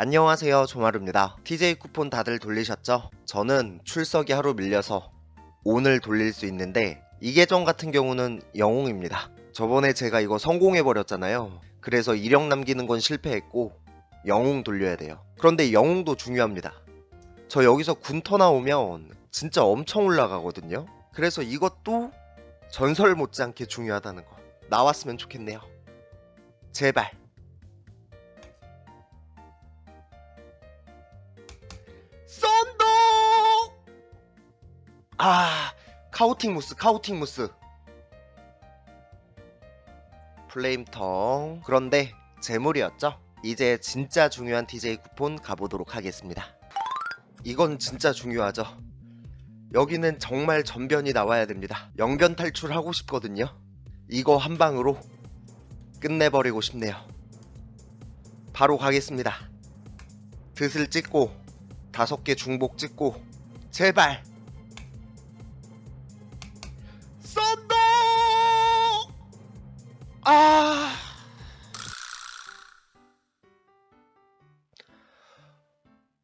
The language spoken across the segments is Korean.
안녕하세요 조마루입니다. TJ 쿠폰 다들 돌리셨죠? 저는 출석이 하루 밀려서 오늘 돌릴 수 있는데 이 계정 같은 경우는 영웅입니다. 저번에 제가 이거 성공해버렸잖아요. 그래서 이력 남기는 건 실패했고 영웅 돌려야 돼요. 그런데 영웅도 중요합니다. 저 여기서 군터 나오면 진짜 엄청 올라가거든요. 그래서 이것도 전설 못지않게 중요하다는 거 나왔으면 좋겠네요. 제발 아 카우팅 무스 카우팅 무스. 플레임텅. 그런데 재물이었죠? 이제 진짜 중요한 TJ 쿠폰 가보도록 하겠습니다. 이건 진짜 중요하죠. 여기는 정말 전변이 나와야 됩니다. 영변 탈출하고 싶거든요. 이거 한 방으로 끝내버리고 싶네요. 바로 가겠습니다. 드슬 찍고 다섯 개 중복 찍고 제발 아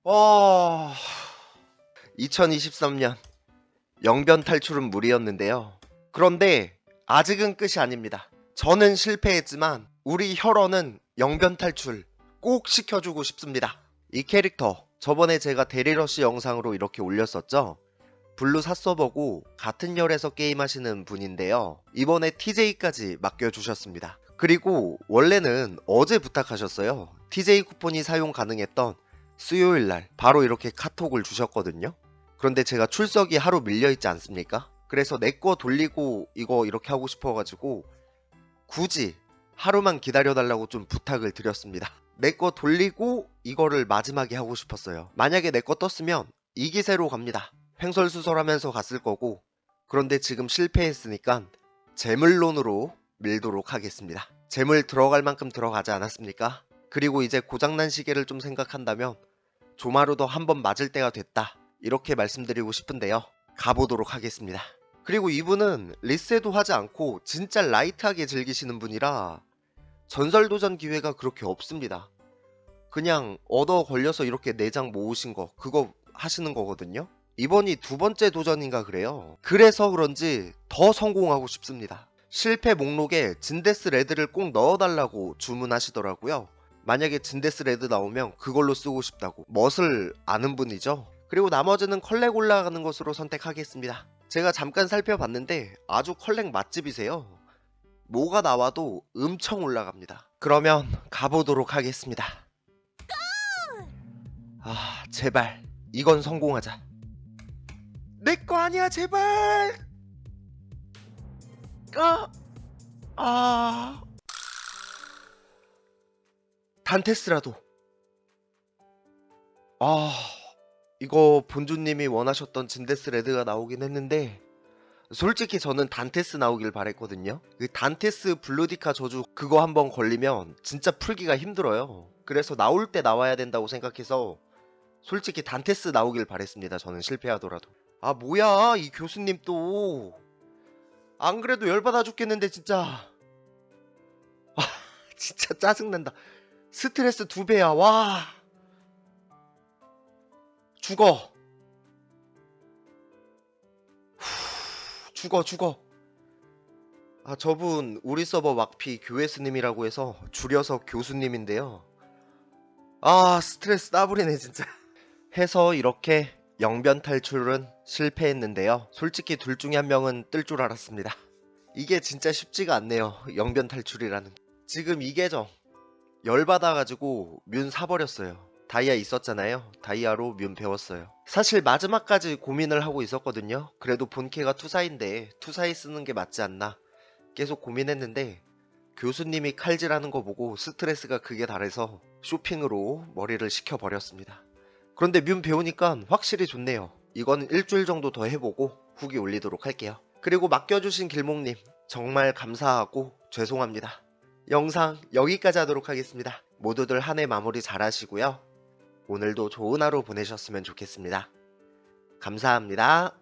와... 2023년 영변 탈출은 무리였는데요. 그런데 아직은 끝이 아닙니다. 저는 실패했지만 우리 혈원은 영변 탈출 꼭 시켜주고 싶습니다. 이 캐릭터 저번에 제가 데리러시 영상으로 이렇게 올렸었죠. 블루 샀어보고 같은 열에서 게임하시는 분인데요. 이번에 TJ까지 맡겨주셨습니다. 그리고 원래는 어제 부탁하셨어요. TJ 쿠폰이 사용 가능했던 수요일 날 바로 이렇게 카톡을 주셨거든요. 그런데 제가 출석이 하루 밀려있지 않습니까? 그래서 내 거 돌리고 이거 이렇게 하고 싶어가지고 굳이 하루만 기다려달라고 좀 부탁을 드렸습니다. 내 거 돌리고 이거를 마지막에 하고 싶었어요. 만약에 내 거 떴으면 이 기세로 갑니다. 횡설수설하면서 갔을 거고 그런데 지금 실패했으니까 재물론으로 밀도록 하겠습니다. 재물 들어갈 만큼 들어가지 않았습니까? 그리고 이제 고장난 시계를 좀 생각한다면 조마루도 한번 맞을 때가 됐다. 이렇게 말씀드리고 싶은데요. 가보도록 하겠습니다. 그리고 이분은 리세도 하지 않고 진짜 라이트하게 즐기시는 분이라 전설 도전 기회가 그렇게 없습니다. 그냥 얻어 걸려서 이렇게 내장 모으신 거 그거 하시는 거거든요. 이번이 두 번째 도전인가 그래요. 그래서 그런지 더 성공하고 싶습니다. 실패 목록에 진데스 레드를 꼭 넣어달라고 주문하시더라고요. 만약에 진데스 레드 나오면 그걸로 쓰고 싶다고 멋을 아는 분이죠. 그리고 나머지는 컬렉 올라가는 것으로 선택하겠습니다. 제가 잠깐 살펴봤는데 아주 컬렉 맛집이세요. 뭐가 나와도 엄청 올라갑니다. 그러면 가보도록 하겠습니다. 아 제발 이건 성공하자. 내 거 아니야 제발. 아 아. 단테스라도. 아, 이거 본주님이 원하셨던 진데스 레드가 나오긴 했는데 솔직히 저는 단테스 나오길 바랬거든요. 그 단테스 블루디카 저주 그거 한번 걸리면 진짜 풀기가 힘들어요. 그래서 나올 때 나와야 된다고 생각해서 솔직히 단테스 나오길 바랬습니다. 저는 실패하더라도. 아 뭐야 이 교수님 또. 안 그래도 열받아 죽겠는데 진짜. 아 진짜 짜증난다. 스트레스 두 배야. 와. 죽어. 후, 죽어 죽어. 아 저분 우리 서버 막피 교회 스님이라고 해서 줄여서 교수님인데요. 아 스트레스 따부리네 진짜. 해서 이렇게 영변 탈출은 실패했는데요. 솔직히 둘 중에 한 명은 뜰 줄 알았습니다. 이게 진짜 쉽지가 않네요. 영변 탈출이라는. 게. 지금 이 계정 열받아가지고 뮨 사버렸어요. 다이아 있었잖아요. 다이아로 뮨 배웠어요. 사실 마지막까지 고민을 하고 있었거든요. 그래도 본캐가 투사인데 투사에 쓰는 게 맞지 않나 계속 고민했는데 교수님이 칼질하는 거 보고 스트레스가 극에 달해서 쇼핑으로 머리를 식혀버렸습니다. 그런데 뮨 배우니까 확실히 좋네요. 이건 일주일 정도 더 해보고 후기 올리도록 할게요. 그리고 맡겨주신 길목님 정말 감사하고 죄송합니다. 영상 여기까지 하도록 하겠습니다. 모두들 한 해 마무리 잘 하시고요. 오늘도 좋은 하루 보내셨으면 좋겠습니다. 감사합니다.